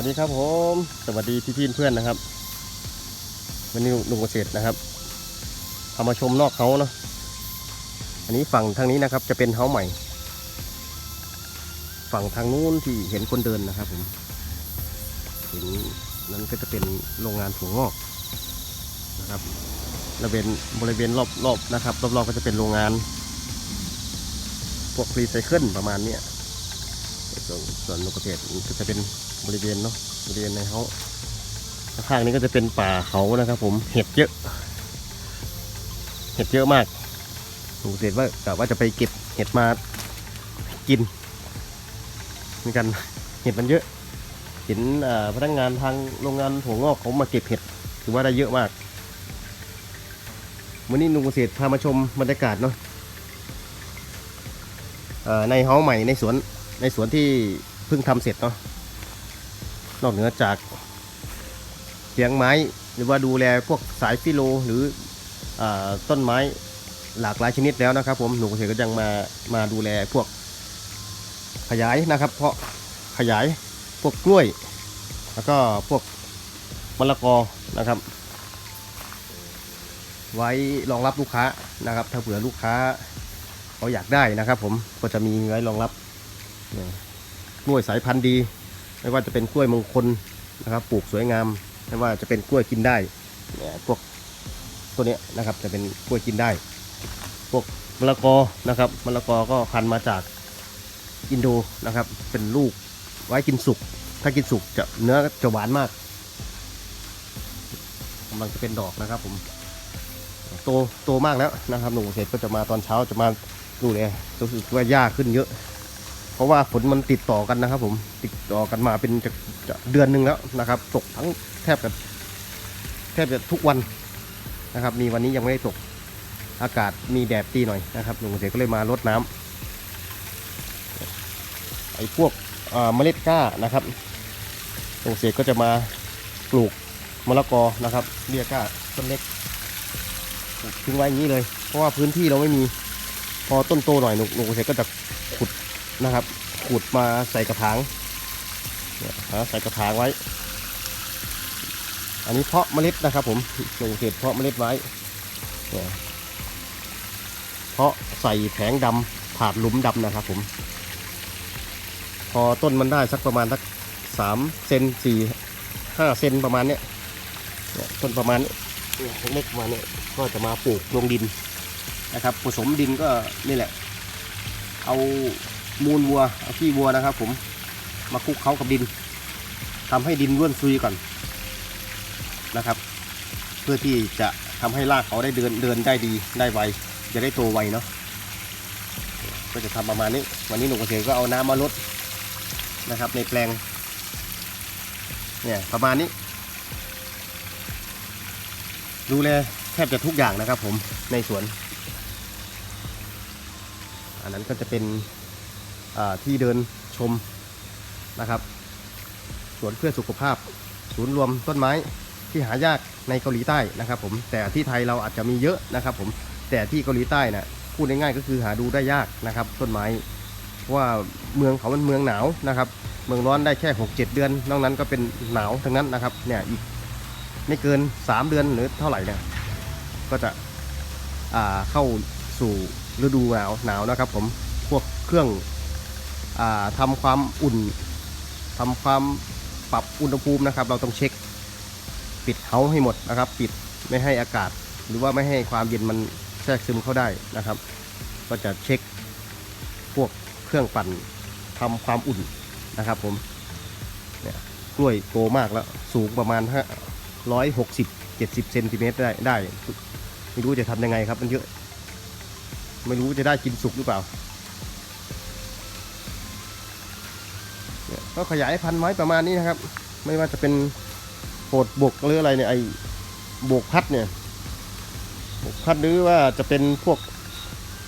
วัสดีครับผม สวัสดีพี่พี่เพื่อนนะครับ วันนี้ลุงเกษตรนะครับพามาชมนอกเขาเนาะอันนี้ฝั่งทางนี้นะครับ จะเป็นเฮาใหม่ ฝั่งทางนู้นที่เห็นคนเดินนะครับผมเห็นนั้นก็จะเป็นโรงงานถั่วงอกนะครับบริเวณบริเวณรอบรอบนะครับรอบๆก็จะเป็นโรงงาน พวกรีไซเคิลประมาณเนี้ยส่วนส่วนนกกระเทศก็จะเป็น บริเวณเนาะบริเวณในเขาข้างนี้ก็จะเป็นป่าเขานะครับผมเห็ดเยอะ เห็ดเยอะมากนกกระเทศว่ากะว่าจะไปเก็บเห็ดมากินเหมือนกันเห็ดมันเยอะ เห็นพนักงานทางโรงงานถั่วงอกเขามาเก็บเห็ดถือว่าได้เยอะมากวันนี้นุงเกษตรพามาชมบรรยากาศเนาะในเฮาใหม่ในสวนในสวนที่เพิ่งทำเสร็จเนาะ นอกเหนือจากเลี้ยงไม้ หรือว่าดูแลพวกสายฟิโลหรืออต้นไม้หลากหลายชนิดแล้วนะครับ ผมหนูเกษตรก็ยังมามาดูแลพวกขยายนะครับ เพราะขยายพวกกล้วย แล้วก็พวกมะละกอนะครับ ไว้รองรับลูกค้านะครับ ถ้าเผื่อลูกค้าเขาอยากได้นะครับ ผมก็จะมีไว้รองรับกล้วยสายพันธุ์ดี ไม่ว่าจะเป็นกล้วยมงคลนะครับ ปลูกสวยงาม ไม่ว่าจะเป็นกล้วยกินได้เนี่ยพวกตัวนี้นะครับจะเป็นกล้วยกินได้ พวกมะละกอนะครับมะละกอก็พันมาจากอินโดนะครับ เป็นลูกไว้กินสุก ถ้ากินสุกจะเนื้อจะหวานมากกำลังจะเป็นดอกนะครับผมโตโตมากแล้วนะครับหนุ่มเกษตรก็จะมาตอนเช้าจะมาดูแลยรู้สึกว่าหญ้าขึ้นเยอะ เพราะว่าฝนมันติดต่อกันนะครับ ผมติดต่อกันมาเป็นจะจะเดือนหนึ่งแล้วนะครับ ตกทั้งแทบจะแทบจะทุกวันนะครับ มีวันนี้ยังไม่ได้ตกอากาศมีแดดตีหน่อยนะครับลุงเกษตรก็เลยมาลดน้ำไอ้พวกเมล็ดกล้านะครับลุงเกษก็จะมาปลูกมะละกอนะครับเบี้ยกล้าต้นเล็กปลูกทิ้งไว้อย่างนี้เลย เพราะว่าพื้นที่เราไม่มี พอต้นโตหน่อยลุงลุงเกษก็จะขุด นะครับขุดมาใส่กระถางเนี่ยใส่กระถางไว้ อันนี้เพาะเมล็ดนะครับ ผมลงเศษเพาะเมล็ดไว้เนี่ยเพาะใส่แผงดำถาดหลุมดำนะครับ ผม พอต้นมันได้สักประมาณสักสามเซนสี่ห้าเซนประมาณเนี้ยเนี่ยต้นประมาณเนี่ยเล็กมาเนี้ยก็จะมาปลูกลงดินนะครับ ผสมดินก็นี่แหละ เอา มูลวัวเอาขี้วัวนะครับ ผมมาคลุกเคล้ากับดินทำให้ดินร่วนซุยก่อนนะครับ เพื่อที่จะทำให้รากเขาได้เดินเดินได้ดีได้ไวจะได้โตไวเนาะก็จะทำประมาณนี้ วันนี้หนุ่มเกษตรก็เอาน้ำมาลดนะครับ ในแปลงเนี่ยประมาณนี้ ดูแลแทบจะทุกอย่างนะครับ ผมในสวน อันนั้นก็จะเป็น ที่เดินชมนะครับสวนเพื่อสุขภาพ ศูนย์รวมต้นไม้ที่หายากในเกาหลีใต้นะครับผมแต่ที่ไทยเราอาจจะมีเยอะนะครับผมแต่ที่เกาหลีใต้นะ่ะพูดง่ายๆก็คือหาดูได้ยากนะครับ ต้นไม้เพราะว่าเมืองเขามันเมืองหนาวนะครับ เมืองร้อนได้แค่ 6-7 เดือน นอกนั้นก็เป็นหนาวทั้งนั้นนะครับเนี่ยอีกไม่เกิน 3 เดือนหรือเท่าไหร่เนี่ยก็จะเข้าสู่ฤดูหนาวหนาวนะครับ ผมพวกเครื่อง ทำความอุ่นทำความปรับอุณหภูมินะครับ เราต้องเช็คปิดเฮาให้หมดนะครับ ปิดไม่ให้อากาศ หรือว่าไม่ให้ความเย็นมันแทรกซึมเข้าได้นะครับ ก็จะเช็คพวกเครื่องปั่นทำความอุ่นนะครับผมเนี่ยกล้วยโตมากแล้วสูงประมาณร้อยหกสิบเจ็ดสิบเซนติเมตรได้ได้ ไม่รู้จะทำยังไงครับมันเยอะ ไม่รู้จะได้กินสุกหรือเปล่า ก็ขยายพันธุ์ไว้ประมาณนี้นะครับ ไม่ว่าจะเป็นโปดบกหรืออะไรเนี่ยไอ้โบกพัดเนี่ยโบกพัดหรือว่าจะเป็นพวก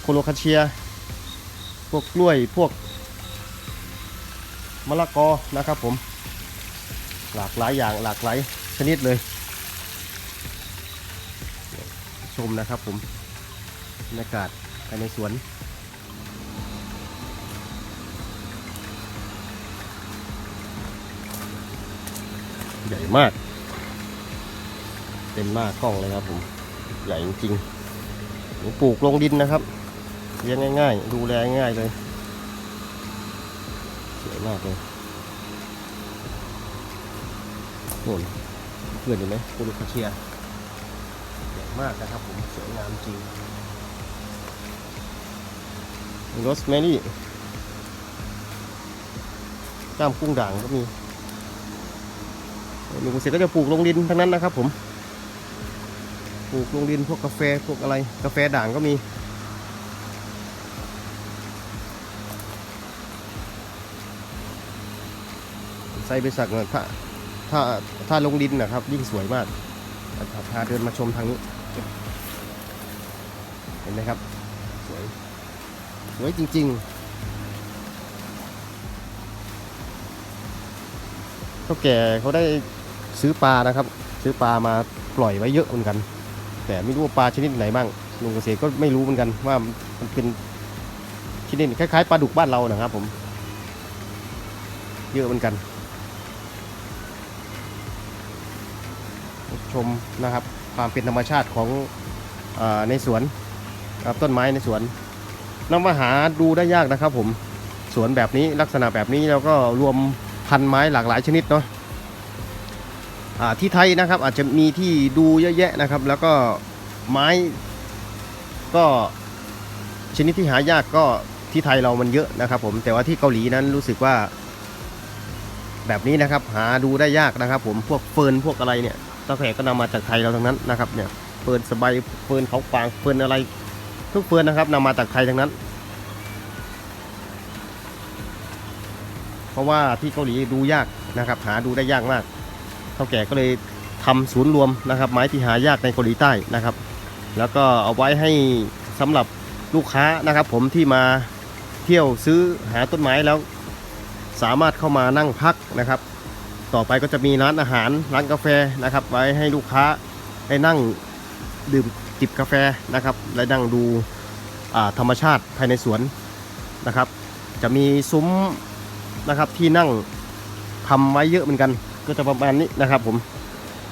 โคโลคาเชีย พวกกล้วยพวกมะละกอนะครับผม หลากหลายอย่างหลากหลายชนิดเลย ชมนะครับผมบรรยากาศภายในสวน ใหญ่มาก เต็มหน้ากล้องเลยครับผม ใหญ่จริงผมปลูกลงดินนะครับเลี้ยงง่าย ๆ ดูแลง่ายเลยสวยมากเลยโน่นเพื่อนเห็นไหมปูรุคาเชียใหญ่มากนะครับผมสวยงามจริงโรสแมรี่ก้ามกุ้งด่างก็มี ลุงเกษตรก็จะปลูกลงดินทั้งนั้นนะครับ ผม ปลูกลงดินพวกกาแฟพวกอะไร กาแฟด่างก็มีไซเบสักเนี่ยถ้าถ้าถ้าลงดินนะครับ ยิ่งสวยมากพาเดินมาชมทางนี้ เห็นไหมครับ สวย สวยจริง ๆเท่าแก่เขาได้ ซื้อปลานะครับ ซื้อปลามาปล่อยไว้เยอะเหมือนกัน แต่ไม่รู้ว่าปลาชนิดไหนบ้างลุงเกษตรก็ไม่รู้เหมือนกันว่ามันเป็นชนิดคล้ายๆปลาดุกบ้านเรานะครับ ผม เยอะเหมือนกัน ชมนะครับ ความเป็นธรรมชาติของอในสวนครับต้นไม้ในสวนนำมาหาดูได้ยากนะครับ ผมสวนแบบนี้ลักษณะแบบนี้แล้วก็รวมพันไม้หลากหลายชนิดเนาะ ที่ไทยนะครับอาจจะมีที่ดูเยอะแยะนะครับ แล้วก็ไม้ก็ชนิดที่หายากก็ที่ไทยเรามันเยอะนะครับผมแต่ว่าที่เกาหลีนั้นรู้สึกว่า แบบนี้นะครับ หาดูได้ยากนะครับ ผมพวกเฟิร์นพวกอะไรเนี่ยตะแขกก็นำมาจากไทยเราทั้งนั้นนะครับเนี่ยเฟิร์นสบายเฟิร์นเขาฟางเฟิร์นอะไร ทุกเฟิร์นนะครับนำมาจากไทยทั้งนั้น เพราะว่าที่เกาหลีดูยากนะครับ หาดูได้ยากมาก ท่าแก่ก็เลยทำศูนย์รวมนะครับ ไม้ที่หายากในเกาหลีใต้นะครับ แล้วก็เอาไว้ให้สำหรับลูกค้านะครับ ผมที่มาเที่ยวซื้อหาต้นไม้แล้ว สามารถเข้ามานั่งพักนะครับ ต่อไปก็จะมีร้านอาหารร้านกาแฟนะครับ ไว้ให้ลูกค้าได้นั่งดื่มจิบกาแฟนะครับ และนั่งดูธรรมชาติภายในสวนนะครับ จะมีซุ้มนะครับที่นั่งทำไว้เยอะเหมือนกัน ก็จะประมาณนี้นะครับผม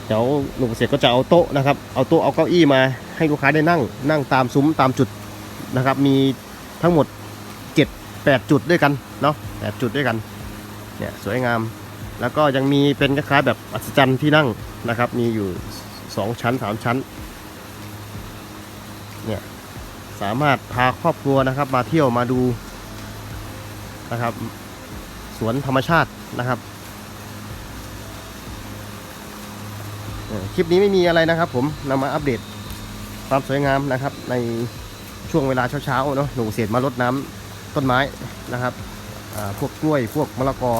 เดี๋ยวลุงเกษตรก็จะเอาโต๊ะนะครับ เอาโต๊ะเอาเก้าอี้มาให้ลูกค้าได้นั่ง นั่งตามซุ้มตามจุดนะครับ มีทั้งหมด 7 8 จุดด้วยกันเนาะ8จุดด้วยกันเนี่ยสวยงาม แล้วก็ยังมีเป็นคล้ายๆแบบอัศจรรย์ที่นั่งนะครับ มีอยู่ 2 ชั้น 3 ชั้นเนี่ยสามารถพาครอบครัวนะครับ มาเที่ยวมาดูนะครับ สวนธรรมชาตินะครับเอ่อ คลิปนี้ไม่มีอะไรนะครับ ผมนำมาอัปเดตความสวยงามนะครับ ในช่วงเวลาเช้าๆเนาะหนูเศษมารดน้ำต้นไม้นะครับพวกกล้วยพวกมะละกอ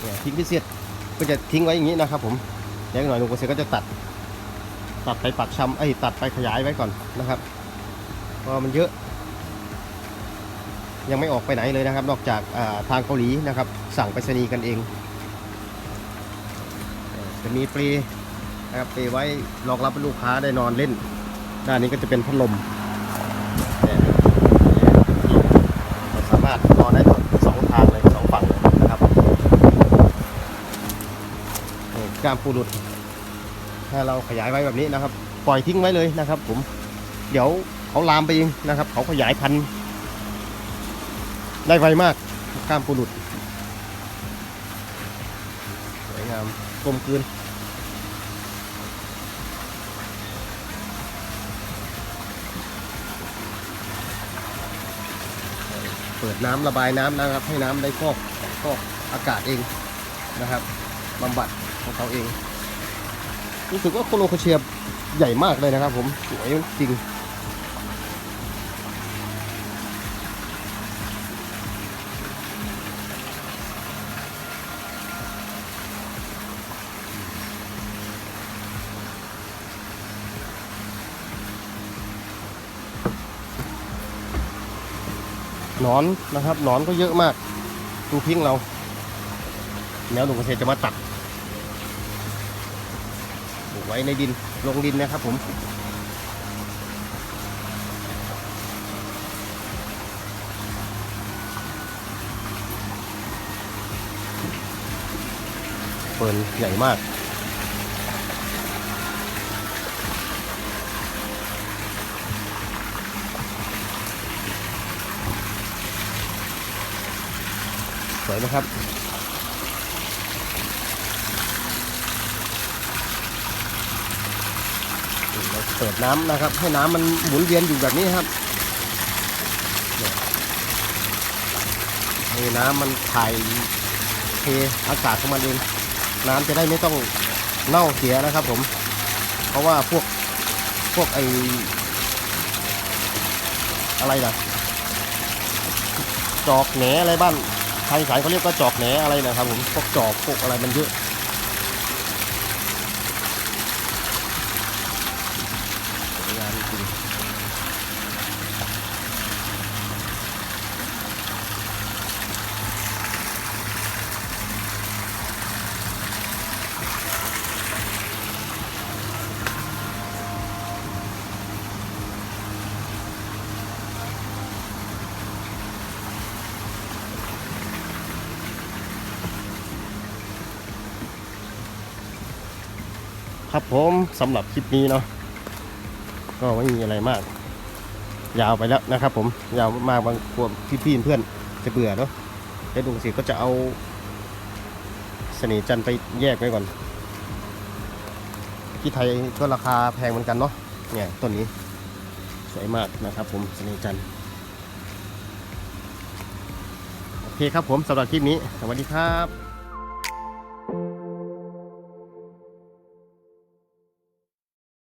เนี่ยทิ้งพิเศษก็จะทิ้งไว้อย่างนี้นะครับ ผมเดี๋ยวหน่อยลุงเกษตรก็จะตัด ตัดไปปักชำไอ้ตัดไปขยายไว้ก่อนนะครับเพราะมันเยอะ ยังไม่ออกไปไหนเลยนะครับ นอกจากทางเกาหลีนะครับ สั่งไปรษณีย์กันเอง จะมีเปลนะครับเปลไว้รองรับลูกค้าได้นอนเล่น ด้านนี้ก็จะเป็นพัดลมสามารถนอนได้สองทางเลยสองฝั่งเลยนะครับกล้ามปูหลุด ถ้าเราขยายไว้แบบนี้นะครับ ปล่อยทิ้งไว้เลยนะครับ ผม เดี๋ยวเขาลามไปเองนะครับ เขาขยายพันธุ์ได้ไวมากกล้ามปูหลุดสวยงาม กลมกลืนเปิดน้ำระบายน้ำนะครับ ให้น้ำได้ฟอกฟอกอากาศเองนะครับบำบัดของเขาเอง รู้สึกว่าโคโลคาเชียใหญ่มากเลยนะครับผม สวยจริง หนอนนะครับหนอนก็เยอะมาก ดูพิ้งเรา แล้วหนุ่มเกษตรจะมาตัดปลูกไว้ในดินลงดินนะครับผมเฟิร์นใหญ่มาก สวยนะครับ เราเปิดน้ำนะครับ ให้น้ำมันหมุนเวียนอยู่แบบนี้ครับให้น้ำมันถ่ายเทอากาศของมันเองน้ำจะได้ไม่ต้องเน่าเสียนะครับ ผม เพราะว่าพวกพวกไออะไรนะจอกแหนอะไรบ้าน ทางสายเขาเรียกว่าจอกแหนอะไรนะครับผมพวกจอกพวกอะไรมันเยอะ ครับผมสำหรับคลิปนี้เนาะก็ไม่มีอะไรมาก ยาวไปแล้วนะครับ ผมยาวมากบางพวกพี่ๆเพื่อนจะเบื่อเนาะแล้วดูสิก็จะเอาเสน่ห์จันไปแยกไว้ก่อนที่ไทยก็ราคาแพงเหมือนกันเนาะเนี่ยต้นนี้สวยมากนะครับ ผมเสน่ห์จันโอเคครับผมสำหรับคลิปนี้ สวัสดีครับ